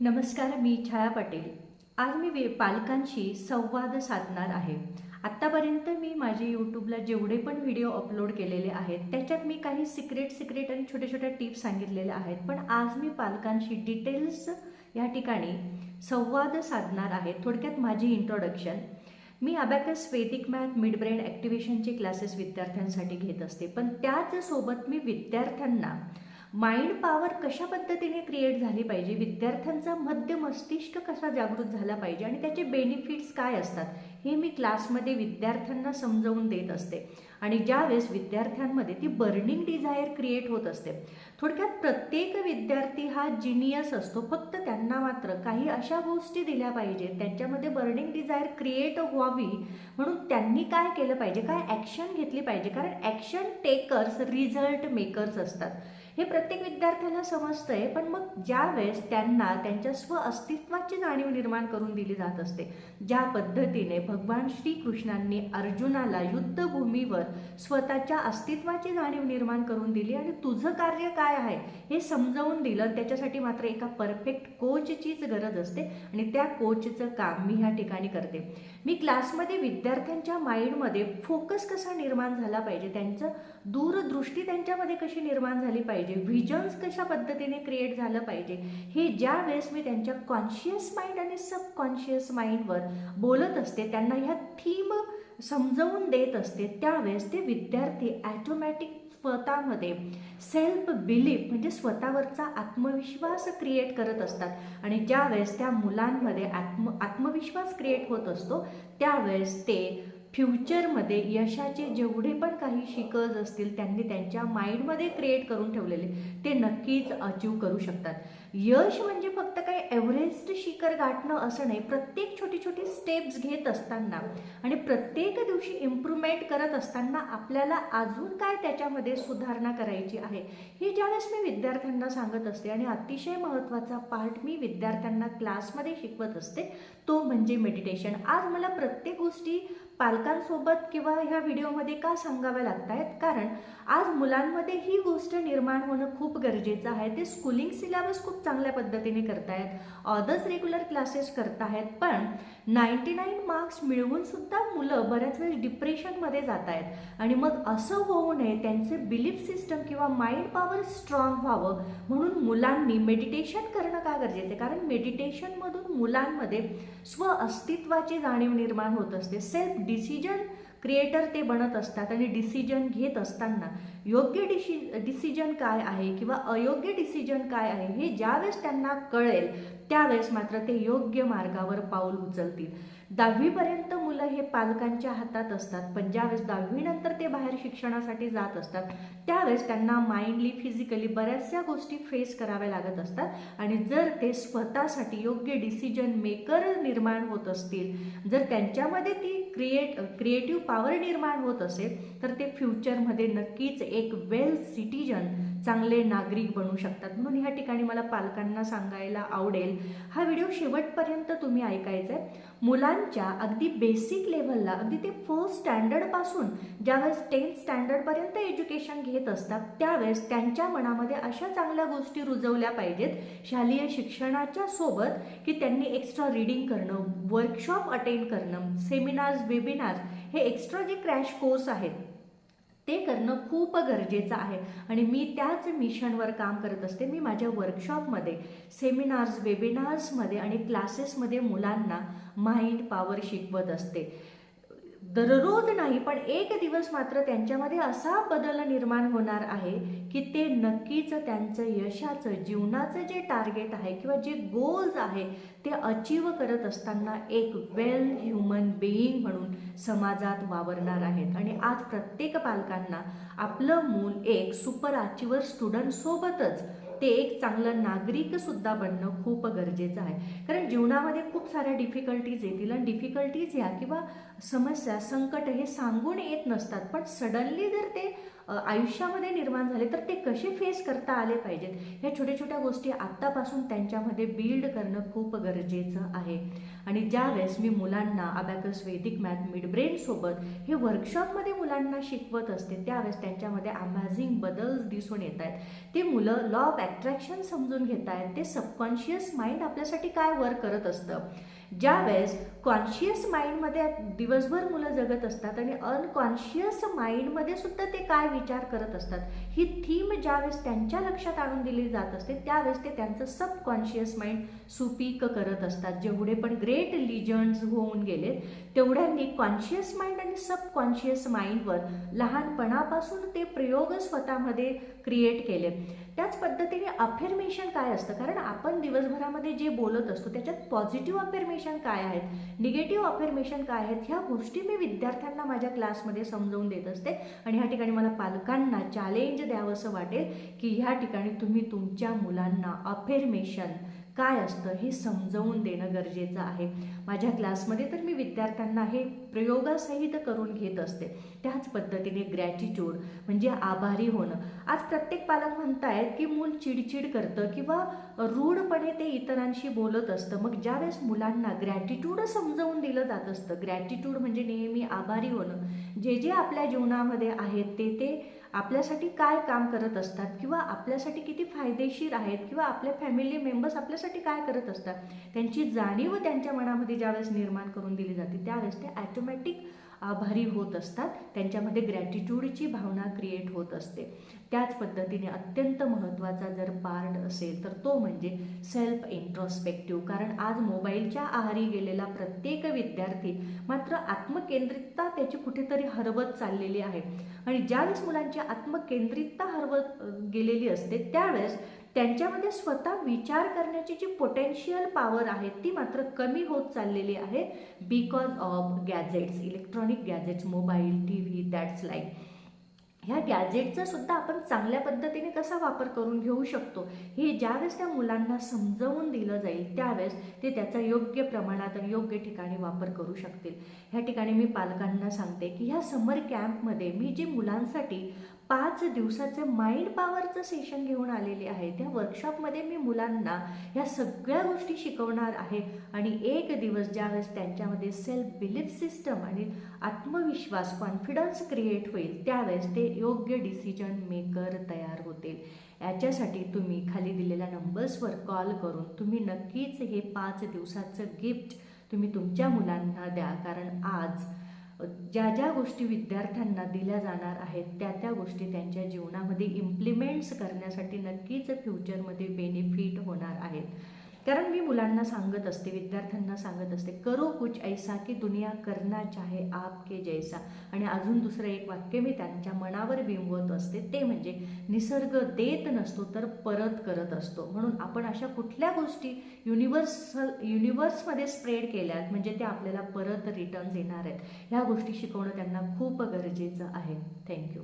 नमस्कार मी छाया पाटील. आज मी वे पालकांशी संवाद साधणार आहे. आत्तापर्यंत मी माझे यूट्यूबला जेवढे पण व्हिडिओ अपलोड केलेले आहेत त्याच्यात मी काही सिक्रेट सिक्रेट आणि छोट्या छोट्या टिप्स सांगितलेल्या आहेत. पण आज मी पालकांशी डिटेल्स या ठिकाणी संवाद साधणार आहे. थोडक्यात माझी इंट्रोडक्शन मी अबॅकस वेदिक मॅथ मिडब्रेन ॲक्टिव्हेशनचे क्लासेस विद्यार्थ्यांसाठी घेत असते. पण त्याच सोबत मी विद्यार्थ्यांना माइंड पॉवर कशा पद्धतीने क्रिएट झाली पाहिजे? विद्यार्थ्यांचा मध्य मस्तिष्क कसा जागृत झाला पाहिजे? आणि त्याचे बेनिफिट्स काय असतात? हे मी क्लासमध्ये विद्यार्थ्यांना समजावून देत असते. आणि ज्यावेळेस विद्यार्थ्यांमध्ये ती बर्निंग डिझायर क्रिएट होत असते. थोडक्यात प्रत्येक विद्यार्थी हा जिनियस असतो. फक्त त्यांना मात्र काही अशा गोष्टी दिल्या पाहिजेत. त्यांच्यामध्ये बर्निंग डिझायर क्रिएट व्हावी म्हणून त्यांनी काय केलं पाहिजे? काय ॲक्शन घेतली पाहिजे? कारण ॲक्शन टेकर्स रिझल्ट मेकर्स असतात. हे प्रत्येक विद्यार्थ्याला समजतंय पण मग ज्या वेळेस त्यांना त्यांच्या स्व अस्तित्वाची जाणीव निर्माण करून दिली जात असते ज्या पद्धतीने भगवान श्रीकृष्णांनी अर्जुनाला युद्धभूमीवर स्वतःच्या अस्तित्वाची जाणीव निर्माण करून दिली आणि तुझं कार्य काय आहे हे समजावून दिलं त्याच्यासाठी मात्र एका परफेक्ट कोचचीच गरज असते आणि त्या कोचचं काम मी ह्या ठिकाणी करते. मी क्लासमध्ये विद्यार्थ्यांच्या माइंडमध्ये फोकस कसा निर्माण झाला पाहिजे त्यांचं दूरदृष्टी त्यांच्यामध्ये कशी निर्माण झाली पाहिजे व्हिजन्स कशा पद्धतीने क्रिएट झालं पाहिजे? हे ज्या वेळेस मी त्यांच्या कॉन्शियस माइंड आणि सबकॉन्शियस माइंडवर बोलत असते त्यांना ह्या थीम समजावून देत असते त्यावेळेस ते विद्यार्थी ॲटोमॅटिक स्वतःमध्ये सेल्फ बिलीफ म्हणजे स्वतःवरचा आत्मविश्वास क्रिएट करत असतात. आणि ज्यावेळेस त्या मुलांमध्ये आत्म आत्मविश्वास क्रिएट होत असतो त्यावेळेस ते फ्युचरमध्ये यशाचे जेवढे पण काही शिकर्स असतील त्यांनी त्यांच्या माइंडमध्ये क्रिएट करून ठेवलेले ते नक्कीच अचीव करू शकतात. यश म्हणजे फक्त काही एव्हरेस्ट शिखर गाठणं असं नाही प्रत्येक छोटी छोटी स्टेप्स घेत असताना आणि प्रत्येक दिवशी इम्प्रूव्हमेंट करत असताना आपल्याला अजून काय त्याच्यामध्ये सुधारणा करायची आहे हे ज्यावेळेस मी विद्यार्थ्यांना सांगत असते आणि अतिशय महत्त्वाचा पार्ट मी विद्यार्थ्यांना क्लासमध्ये शिकवत असते तो म्हणजे मेडिटेशन आज मला प्रत्येक गोष्टी पालकांसोबत किंवा ह्या व्हिडिओमध्ये का सांगाव्या लागत आहेत कारण आज मुलांमध्ये ही गोष्ट निर्माण होणं खूप गरजेचं आहे. ते स्कूलिंग सिलेबस खूप चांगल्या पद्धतीने करतायत. ऑदर्स रेग्युलर क्लासेस करतायत पण नाईन्टी नाईन मार्क्स मिळवून सुद्धा मुलं बऱ्याच वेळेस डिप्रेशनमध्ये जात आहेत. आणि मग असं होऊ नये त्यांचे बिलीफ सिस्टम किंवा माइंड पॉवर स्ट्रॉंग व्हावं. म्हणून मुलांनी मेडिटेशन करणं का गरजेचं आहे? कारण मेडिटेशनमधून मुलांमध्ये स्व अस्तित्वाची जाणीव निर्माण होत असते. सेल्फ डिसिजन क्रिएटर ते बनत असतात आणि डिसिजन घेत असताना योग्य डिसि डिसिजन काय आहे किंवा अयोग्य डिसिजन काय आहे हे ज्यावेळेस त्यांना कळेल त्यावेळेस मात्र ते योग्य मार्गावर पाऊल उचलतील. दहावीपर्यंत मुलं हे पालकांच्या हातात असतात. पण ज्यावेळेस दहावीनंतर ते बाहेर शिक्षणासाठी जात असतात त्यावेळेस त्यांना माइंडली फिजिकली बऱ्याचशा गोष्टी फेस कराव्या लागत असतात. आणि जर ते स्वतःसाठी योग्य डिसिजन मेकर निर्माण होत असतील जर त्यांच्यामध्ये ती क्रिएट क्रिएटिव्ह पॉवर निर्माण होत असेल तर ते फ्युचरमध्ये नक्कीच एक वेल सिटिजन चांगले नागरिक बनू शकतात. म्हणून ह्या ठिकाणी मला पालकांना सांगायला आवडेल हा व्हिडिओ शेवटपर्यंत तुम्ही ऐकायचा आहे. मुलांच्या अगदी बेसिक लेव्हलला अगदी ते फर्स्ट स्टँडर्डपासून ज्यावेळेस टेन्थ स्टँडर्डपर्यंत एज्युकेशन घेत असतात त्यावेळेस त्यांच्या मनामध्ये अशा चांगल्या गोष्टी रुजवल्या पाहिजेत शालेय शिक्षणाच्या सोबत की त्यांनी एक्स्ट्रा रिडिंग करणं वर्कशॉप अटेंड करणं सेमिनार्स वेबिनार्स हे एक्स्ट्रा जे क्रॅश कोर्स आहेत ते करणं खूप गरजेचं आहे. आणि मी त्याच मिशनवर काम करत असते. मी माझ्या वर्कशॉपमध्ये सेमिनार्स वेबिनार्समध्ये आणि क्लासेसमध्ये मुलांना माइंड पॉवर शिकवत असते. दररोज नाही पण एक दिवस मात्र त्यांच्यामध्ये असा बदल निर्माण होणार आहे की ते नक्कीच त्यांचं यशाचं जीवनाचं जे टार्गेट आहे किंवा जे गोल्स आहे ते अचीव करत असताना एक वेल ह्युमन बिईंग म्हणून समाजात वावरणार आहेत. आणि आज प्रत्येक पालकांना आपलं मूल एक सुपर अचिव्हर स्टुडंट सोबतच ते एक चांगलं नागरिक सुद्धा बनणं खूप गरजेचं आहे. कारण जीवनामध्ये खूप साऱ्या डिफिकल्टीज येतील आणि डिफिकल्टीज या किंवा समस्या संकट हे सांगून येत नसतात. पण सडनली जर ते आयुष्यामध्ये निर्माण झाले तर ते कसे फेस करता आले पाहिजेत? ह्या छोट्या छोट्या गोष्टी आत्तापासून त्यांच्यामध्ये बिल्ड करणं खूप गरजेचं आहे. आणि ज्यावेळेस मी मुलांना अबॅकस वैदिक मॅथ मिड ब्रेनसोबत हे वर्कशॉपमध्ये मुलांना शिकवत असते त्यावेळेस त्यांच्यामध्ये अमॅझिंग बदल दिसून येत आहेत. ते मुलं लॉ ऑफ अट्रॅक्शन समजून घेत आहेत. ते सबकॉन्शियस माइंड आपल्यासाठी काय वर्क करत असतं? ज्यावेळेस कॉन्शियस माइंडमध्ये दिवसभर मुलं जगत असतात आणि अनकॉन्शियस माइंडमध्ये सुद्धा ते काय विचार करत असतात ही थीम ज्यावेळेस त्यांच्या लक्षात आणून दिली जात असते त्यावेळेस ते त्यांचं सबकॉन्शियस माइंड सुपीक करत असतात. जेवढे पण ग्रेट लिजन्स होऊन गेले तेवढ्यांनी कॉन्शियस माइंड आणि सबकॉन्शियस माइंडवर लहानपणापासून ते प्रयोग स्वतःमध्ये क्रिएट केले. त्याच पद्धतीने अफिर्मेशन काय असतं? कारण आपण दिवसभरामध्ये जे बोलत असतो त्याच्यात पॉझिटिव्ह अफिर्मेशन काय आहेत? निगेटिव्ह अफिर्मेशन काय आहेत? ह्या गोष्टी मी विद्यार्थ्यांना माझ्या क्लासमध्ये समजवून देत असते. आणि ह्या ठिकाणी मला पालकांना चॅलेंज द्यावंसं वाटेल की ह्या ठिकाणी तुम्ही तुमच्या मुलांना अफिर्मेशन काय असतं हे समजवून देणं गरजेचं आहे. माझ्या क्लासमध्ये तर मी विद्यार्थ्यांना हे प्रयोगासहित करून घेत असते. त्याच पद्धतीने ग्रॅटिट्यूड म्हणजे आभारी होणं. आज प्रत्येक पालक म्हणतायत की मूल चिडचिड करतं किंवा रूढपणे ते इतरांशी बोलत असतं. मग ज्यावेळेस मुलांना ग्रॅटिट्यूड समजवून दिलं जात असतं ग्रॅटिट्यूड म्हणजे नेहमी आभारी होणं. जे जे आपल्या जीवनामध्ये आहेत ते ते आपल्यासाठी काय काम करत असतात किंवा आपल्यासाठी किती फायदेशीर आहेत किंवा आपले फॅमिली मेंबर्स आपल्यासाठी काय करत असतात त्यांची जाणीव त्यांच्या मनामध्ये ज्यावेळेस निर्माण करून दिली जाते त्यावेळेस ते ॲटोमॅटिक आभारी होत असतात. त्यांच्यामध्ये ग्रॅटिट्यूडची भावना क्रिएट होत असते. त्याच पद्धतीने अत्यंत महत्त्वाचा जर पार्ट असेल तर तो म्हणजे सेल्फ इंट्रोस्पेक्टिव्ह कारण आज मोबाईलच्या आहारी गेलेला प्रत्येक विद्यार्थी मात्र आत्मकेंद्रितता त्याची कुठेतरी हरवत चाललेली आहे. आणि ज्यावेळेस मुलांची आत्मकेंद्रितता हरवत गेलेली असते त्यावेळेस त्यांच्यामध्ये स्वतः विचार करण्याची जी पोटेन्शियल पॉवर आहे ती मात्र कमी होत चाललेली आहे because of gadgets electronic gadgets mobile T V that's like ह्या गॅजेटचा सुद्धा आपण चांगल्या पद्धतीने कसा वापर करून घेऊ शकतो? हे ज्यावेळेस त्या मुलांना समजवून दिलं जाईल त्यावेळेस ते त्याचा योग्य प्रमाणात आणि योग्य ठिकाणी वापर करू शकतील. ह्या ठिकाणी मी पालकांना सांगते की ह्या समर कॅम्पमध्ये मी जे मुलांसाठी पाच दिवसाचं माइंड पॉवरचं सेशन घेऊन आलेले आहे. त्या वर्कशॉपमध्ये मी मुलांना ह्या सगळ्या गोष्टी शिकवणार आहे. आणि एक दिवस ज्यावेळेस त्यांच्यामध्ये सेल्फ बिलीफ सिस्टम आणि आत्मविश्वास कॉन्फिडन्स क्रिएट होईल त्यावेळेस ते योग्य डिसिजन मेकर तयार होतील. याच्यासाठी तुम्ही खाली दिलेल्या नंबर्सवर कॉल करून तुम्ही नक्कीच हे पाच दिवसाचं गिफ्ट तुम्ही तुमच्या मुलांना द्या. कारण आज ज्या ज्या गोष्टी विद्यार्थ्यांना दिल्या जाणार आहेत त्या त्या गोष्टी त्यांच्या जीवनामध्ये इम्प्लिमेंट्स करण्यासाठी नक्कीच फ्युचरमध्ये बेनिफिट होणार कारण मी मुलांना सांगत असते विद्यार्थ्यांना सांगत असते करो कुछ ऐसा की दुनिया करना चाहे आपके जैसा. आणि अजून दुसरं एक वाक्य मी त्यांच्या मनावर बिंबवत असते ते म्हणजे निसर्ग देत नसतो तर परत करत असतो. म्हणून आपण अशा कुठल्या गोष्टी युनिव्हर्सल युनिव्हर्समध्ये स्प्रेड केल्यात म्हणजे ते आपल्याला परत रिटर्न्स येणार आहेत ह्या गोष्टी शिकवणं त्यांना खूप गरजेचं आहे. थँक्यू